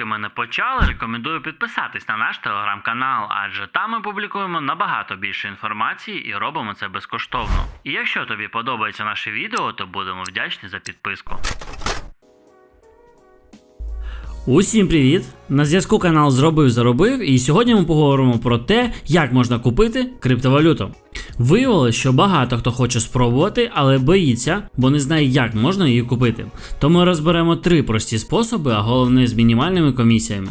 поки ми не почали, рекомендую підписатись на наш телеграм-канал, адже там ми публікуємо набагато більше інформації і робимо це безкоштовно. І якщо тобі подобається наше відео, то будемо вдячні за підписку. Усім привіт! На зв'язку канал Зробив Заробив, і сьогодні ми поговоримо про те, як можна купити криптовалюту. Виявилось, що багато хто хоче спробувати, але боїться, бо не знає, як можна її купити. Тому розберемо три прості способи, а головне з мінімальними комісіями.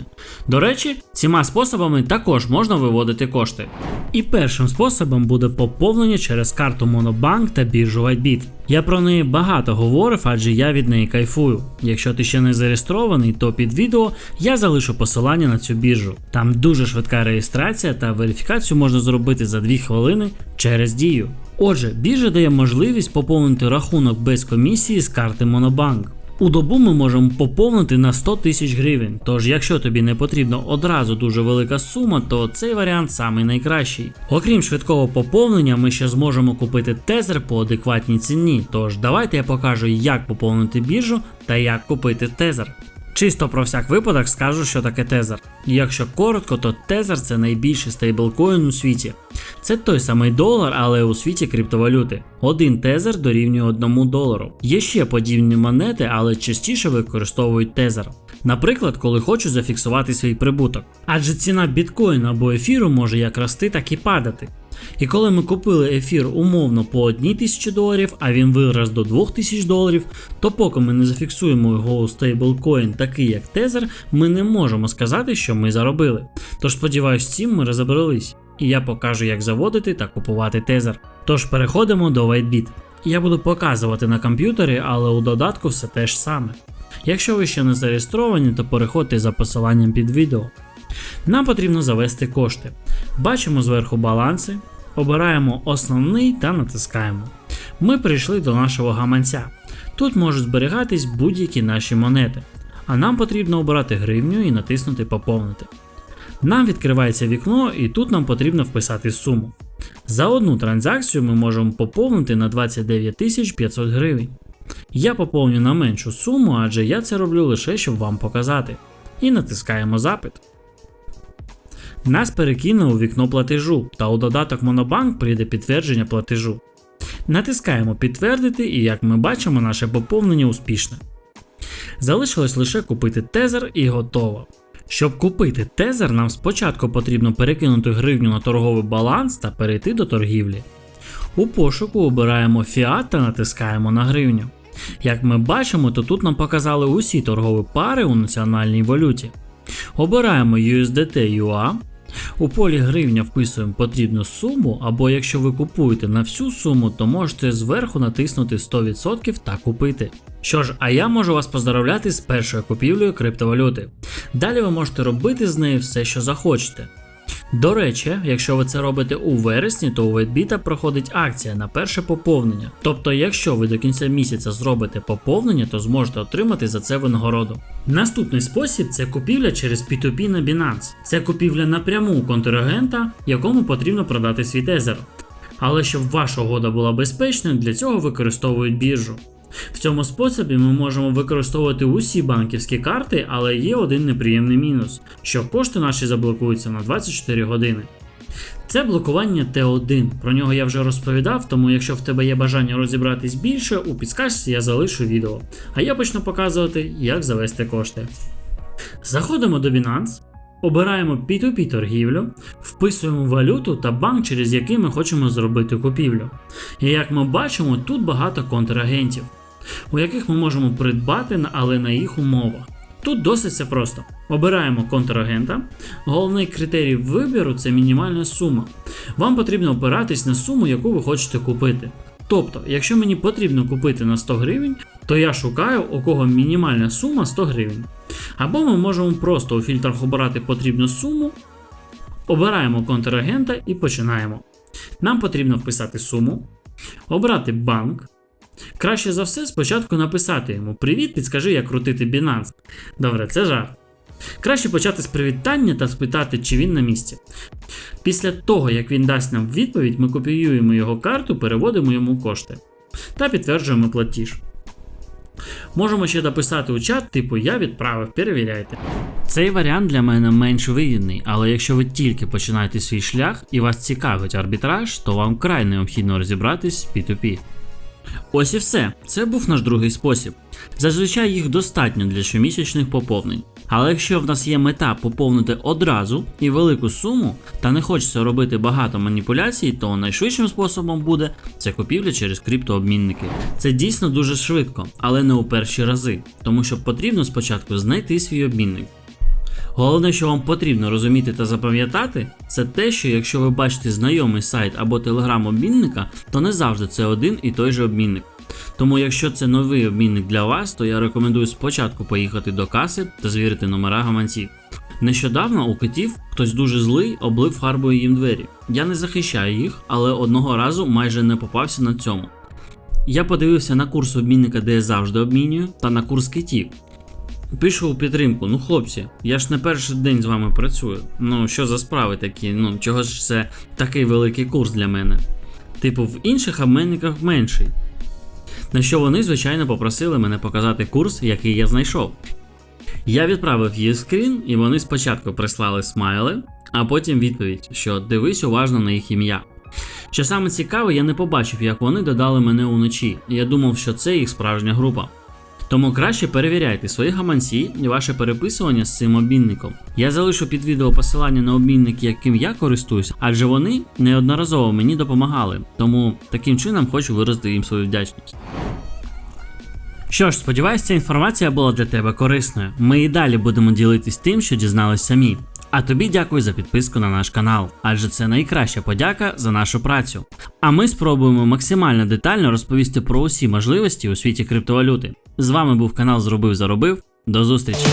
До речі, цими способами також можна виводити кошти. І першим способом буде поповнення через карту Monobank та біржу WhiteBit. Я про неї багато говорив, адже я від неї кайфую. Якщо ти ще не зареєстрований, то під відео я залишу посилання на цю біржу. Там дуже швидка реєстрація та верифікацію можна зробити за 2 хвилини через дію. Отже, біржа дає можливість поповнити рахунок без комісії з карти Monobank. У добу ми можемо поповнити на 100 тисяч гривень. Тож, якщо тобі не потрібна одразу дуже велика сума, то цей варіант самий найкращий. Окрім швидкого поповнення, ми ще зможемо купити тезер по адекватній ціні. Тож давайте я покажу, як поповнити біржу та як купити тезер. Чисто про всяк випадок скажу, що таке тезер. Якщо коротко, то тезер це найбільший стейблкоін у світі. Це той самий долар, але у світі криптовалюти. Один тезер дорівнює одному долару. Є ще подібні монети, але частіше використовують тезер. Наприклад, коли хочу зафіксувати свій прибуток. Адже ціна біткоїна або ефіру може як рости, так і падати. І коли ми купили ефір умовно по 1 тисячі доларів, а він вирос до 2000 доларів, то поки ми не зафіксуємо його у стейблкоін, такий як тезер, ми не можемо сказати, що ми заробили. Тож сподіваюсь, з цим ми розібрались. І я покажу, як заводити та купувати тезер. Тож переходимо до WhiteBit. Я буду показувати на комп'ютері, але у додатку все те ж саме. Якщо ви ще не зареєстровані, то переходьте за посиланням під відео. Нам потрібно завести кошти. Бачимо зверху баланси, обираємо основний та натискаємо. Ми прийшли до нашого гаманця. Тут можуть зберігатись будь-які наші монети. А нам потрібно обрати гривню і натиснути Поповнити. Нам відкривається вікно, і тут нам потрібно вписати суму. За одну транзакцію ми можемо поповнити на 29 500 гривень. Я поповню на меншу суму, адже я це роблю лише щоб вам показати. І натискаємо запит. Нас перекине у вікно платежу, та у додаток Monobank прийде підтвердження платежу. Натискаємо підтвердити, і як ми бачимо, наше поповнення успішне. Залишилось лише купити тезер і готово. Щоб купити тезер, нам спочатку потрібно перекинути гривню на торговий баланс та перейти до торгівлі. У пошуку обираємо фіат та натискаємо на гривню. Як ми бачимо, то тут нам показали усі торгові пари у національній валюті. Обираємо USDT UA. У полі гривня вписуємо потрібну суму, або якщо ви купуєте на всю суму, то можете зверху натиснути 100% та купити. Що ж, а я можу вас поздравляти з першою купівлею криптовалюти. Далі ви можете робити з нею все, що захочете. До речі, якщо ви це робите у вересні, то у WhiteBit проходить акція на перше поповнення. Тобто, якщо ви до кінця місяця зробите поповнення, то зможете отримати за це винагороду. Наступний спосіб це купівля через P2P на Binance. Це купівля напряму у контрагента, якому потрібно продати свій тезер. Але щоб ваша угода була безпечною, для цього використовують біржу. В цьому способі ми можемо використовувати усі банківські карти, але є один неприємний мінус, що кошти наші заблокуються на 24 години. Це блокування Т1. Про нього я вже розповідав, тому якщо в тебе є бажання розібратись більше, у підсказці я залишу відео. А я почну показувати, як завести кошти. Заходимо до Binance, обираємо P2P торгівлю, вписуємо валюту та банк, через який ми хочемо зробити купівлю. І як ми бачимо, тут багато контрагентів, у яких ми можемо придбати, але на їх умовах. Тут досить все просто. Обираємо контрагента. Головний критерій вибору це мінімальна сума. Вам потрібно опиратись на суму, яку ви хочете купити. Тобто, якщо мені потрібно купити на 100 гривень, то я шукаю, у кого мінімальна сума 100 гривень. Або ми можемо просто у фільтрах обирати потрібну суму, обираємо контрагента і починаємо. Нам потрібно вписати суму, обрати банк. Краще за все спочатку написати йому Привіт, підскажи, як крутити Binance. Добре, це жарт. Краще почати з привітання та спитати, чи він на місці. Після того, як він дасть нам відповідь, ми копіюємо його карту, переводимо йому кошти та підтверджуємо платіж. Можемо ще дописати у чат, типу я відправив, перевіряйте. Цей варіант для мене менш вигідний, але якщо ви тільки починаєте свій шлях і вас цікавить арбітраж, то вам край необхідно розібратись з P2P. Ось і все. Це був наш другий спосіб. Зазвичай їх достатньо для щомісячних поповнень. Але якщо в нас є мета поповнити одразу і велику суму, та не хочеться робити багато маніпуляцій, то найшвидшим способом буде це купівля через криптообмінники. Це дійсно дуже швидко, але не у перші рази, тому що потрібно спочатку знайти свій обмінник. Головне, що вам потрібно розуміти та запам'ятати, це те, що якщо ви бачите знайомий сайт або телеграм обмінника, то не завжди це один і той же обмінник. Тому, якщо це новий обмінник для вас, то я рекомендую спочатку поїхати до каси та звірити номера гаманців. Нещодавно у котів хтось дуже злий облив фарбою їм двері. Я не захищаю їх, але одного разу майже не попався на цьому. Я подивився на курс обмінника, де я завжди обмінюю, та на курс китів. Пишу у підтримку, ну хлопці, я ж не перший день з вами працюю. Ну що за справи такі? Ну чого ж це такий великий курс для мене? Типу, в інших обмінниках менший. На що вони, звичайно, попросили мене показати курс, який я знайшов. Я відправив їй скрін, і вони спочатку прислали смайли, а потім відповідь, що дивись уважно на їх ім'я. Що саме цікаве, я не побачив, як вони додали мене уночі, я думав, що це їх справжня група. Тому краще перевіряйте свої гаманці і ваше переписування з цим обмінником. Я залишу під відео посилання на обмінник, яким я користуюся, адже вони неодноразово мені допомагали, тому таким чином хочу виразити їм свою вдячність. Що ж, сподіваюсь, ця інформація була для тебе корисною. Ми і далі будемо ділитись тим, що дізнались самі. А тобі дякую за підписку на наш канал, адже це найкраща подяка за нашу працю. А ми спробуємо максимально детально розповісти про усі можливості у світі криптовалюти. З вами був канал Зробив Заробив. До зустрічі!